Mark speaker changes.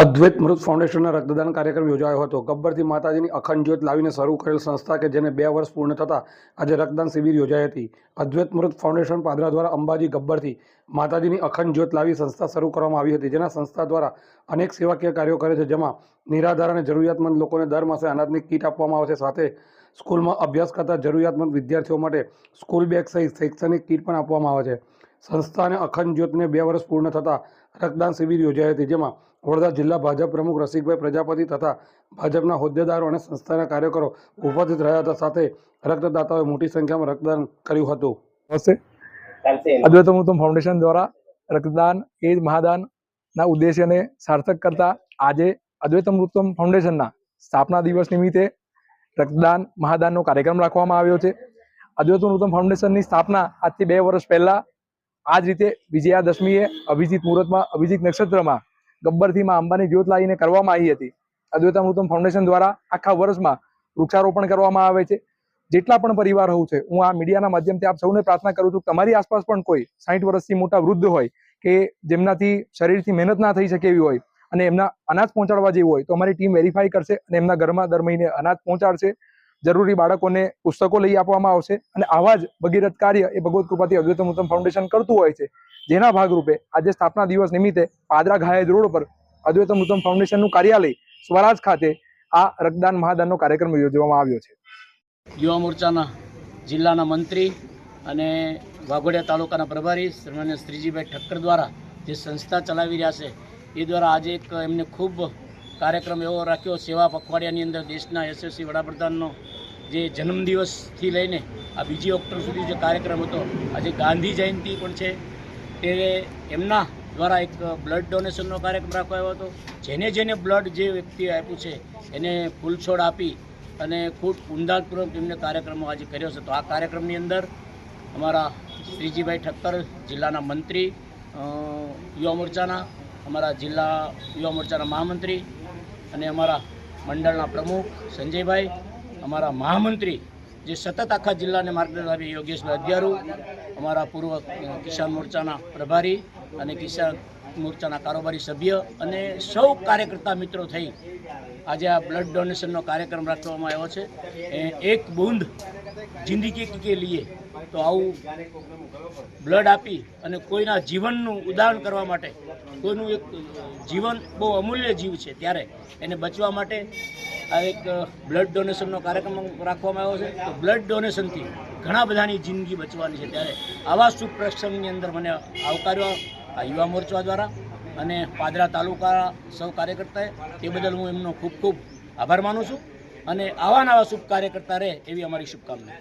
Speaker 1: અદ્વૈત મૃત ફાઉન્ડેશનના રક્તદાન કાર્યક્રમ યોજાયો હતો. ગબ્બરથી માતાજીની અખંડ જ્યોત લાવીને શરૂ કરેલ સંસ્થા કે જેને બે વર્ષ પૂર્ણ થતાં આજે રક્તદાન શિબિર યોજાઈ હતી. અદ્વૈત મૃત ફાઉન્ડેશન પાદરા દ્વારા અંબાજી ગબ્બરથી માતાજીની અખંડ જ્યોત લાવી સંસ્થા શરૂ કરવામાં આવી હતી, જેના સંસ્થા દ્વારા અનેક સેવાકીય કાર્યો કરે છે, જેમાં નિરાધાર અને જરૂરિયાતમંદ લોકોને દર માસે અનાજની કીટ આપવામાં આવે છે. સાથે સ્કૂલમાં અભ્યાસ કરતા જરૂરિયાતમંદ વિદ્યાર્થીઓ માટે સ્કૂલ બેગ સહિત શૈક્ષણિક કીટ પણ આપવામાં આવે છે. સંસ્થાને અખંડ જ્યોતને બે વર્ષ પૂર્ણ થતાં રક્તદાન શિબિર યોજાઈ હતી જેમાં વડોદરા જિલ્લા ભાજપ પ્રમુખ રસિકભાઈ પ્રજાપતિ તથા ભાજપના હોદ્દેદારો અને સંસ્થાના કાર્યકરો ઉપસ્થિત રહ્યા હતા. સાથે રક્તદાતાઓએ મોટી સંખ્યામાં રક્તદાન કર્યું હતું.
Speaker 2: નમસ્તે. ઉત્તમ ફાઉન્ડેશન દ્વારા રક્તદાન એ જ મહાદાનના ઉદ્દેશ્યને સાર્થક કરતા આજે અદ્વૈતમૃતમ ફાઉન્ડેશનના સ્થાપના દિવસ નિમિત્તે રક્તદાન મહાદાનનો કાર્યક્રમ રાખવામાં આવ્યો છે. અદ્વૈતમૃતમ ફાઉન્ડેશનની સ્થાપના આજથી બે વર્ષ પહેલા આ જ રીતે વિજયાદશમીએ અભિજીત મુહૂર્તમાં, અભિજીત નક્ષત્રમાં, ગબ્બરથી માં અંબાની જ્યોત લાવીને કરવામાં આવી હતી. અદ્વૈતામૃતમ ફાઉન્ડેશન દ્વારા આખા વર્ષમાં વૃક્ષારોપણ કરવામાં આવે છે. જેટલા પણ પરિવાર હોવું છે, હું આ મીડિયાના માધ્યમથી આપ સૌને પ્રાર્થના કરું છું તમારી આસપાસ પણ કોઈ સાઠ વર્ષથી મોટા વૃદ્ધ હોય કે જેમનાથી શરીરથી મહેનત ના થઈ શકે એવી હોય અને એમના અનાજ પહોંચાડવા જેવું હોય તો અમારી ટીમ વેરીફાઈ કરશે અને એમના ઘરમાં દર મહિને અનાજ પહોંચાડશે. જરૂરી બાળકોને પુસ્તકો લઈ આપવામાં આવશે અને આવા જ ભગીરથ કાર્ય એ ભગવત કૃપાથી અદ્વૈતમૃતમ ફાઉન્ડેશન કરતું હોય છે. જેના ભાગરૂપે આજે સ્થાપના દિવસ નિમિત્તે પાદરા ઘાયજ રોડ પર અદ્વૈતમૃતમ ફાઉન્ડેશનનું કાર્યાલય સ્વરાજ ખાતે આ રક્તદાન મહાદાનનો કાર્યક્રમ યોજવામાં આવ્યો છે.
Speaker 3: યુવા મોરચાના જિલ્લાના મંત્રી અને વાઘોડિયા તાલુકાના પ્રભારી શ્રીમાન્ય શ્રીજીભાઈ ઠક્કર દ્વારા જે સંસ્થા ચલાવી રહ્યા છે, એ દ્વારા આજે એક એમને ખૂબ કાર્યક્રમ એવો રાખ્યો. સેવા પખવાડિયાની અંદર દેશના યશસ્વી વડાપ્રધાનનો જે જન્મદિવસથી લઈને આ બીજી ઓક્ટોબર સુધી જે કાર્યક્રમ હતો, આજે ગાંધી જયંતિ પણ છે, તે એમના દ્વારા એક બ્લડ ડોનેશનનો કાર્યક્રમ રાખવામાં આવ્યો હતો. જેને જેને બ્લડ જે વ્યક્તિએ આપ્યું છે, એને ફૂલછોડ આપી અને ખૂબ ઊંડાણપૂર્વક એમને કાર્યક્રમો આજે કર્યો છે. તો આ કાર્યક્રમની અંદર અમારા શ્રીજીભાઈ ઠક્કર જિલ્લાના મંત્રી યુવા મોરચાના, અમારા જિલ્લા યુવા મોરચાના મહામંત્રી અને અમારા મંડળના પ્રમુખ સંજયભાઈ અમારા મહામંત્રી જે સતત આખા જિલ્લાને માર્ગદર્શન આપી યોગેશભાઈ અધ્યારુ, અમારા પૂર્વ કિસાન મોરચાના પ્રભારી અને કિસાન મોરચાના કારોબારી સભ્ય અને સૌ કાર્યકર્તા મિત્રો થઈ આજે આ બ્લડ ડોનેશનનો કાર્યક્રમ રાખવામાં આવ્યો છે. એક બૂંદ જિંદગી કે લીએ તો આવું બ્લડ આપી અને કોઈના જીવનનું ઉદાહરણ કરવા માટે, કોઈનું એક જીવન બહુ અમૂલ્ય જીવ છે ત્યારે એને બચવા માટે આ એક બ્લડ ડોનેશનનો કાર્યક્રમ રાખવામાં આવ્યો છે. તો બ્લડ ડોનેશનથી ઘણા બધાની જિંદગી બચવાની છે ત્યારે આવા શુભ પ્રસંગની અંદર મને આવકાર્યો આ યુવા મોરચા દ્વારા અને પાદરા તાલુકા સૌ કાર્યકર્તાએ તે બદલ હું એમનો ખૂબ ખૂબ આભાર માનું છું અને આવા નવા શુભ કાર્યકર્તા રહે એવી અમારી શુભકામના.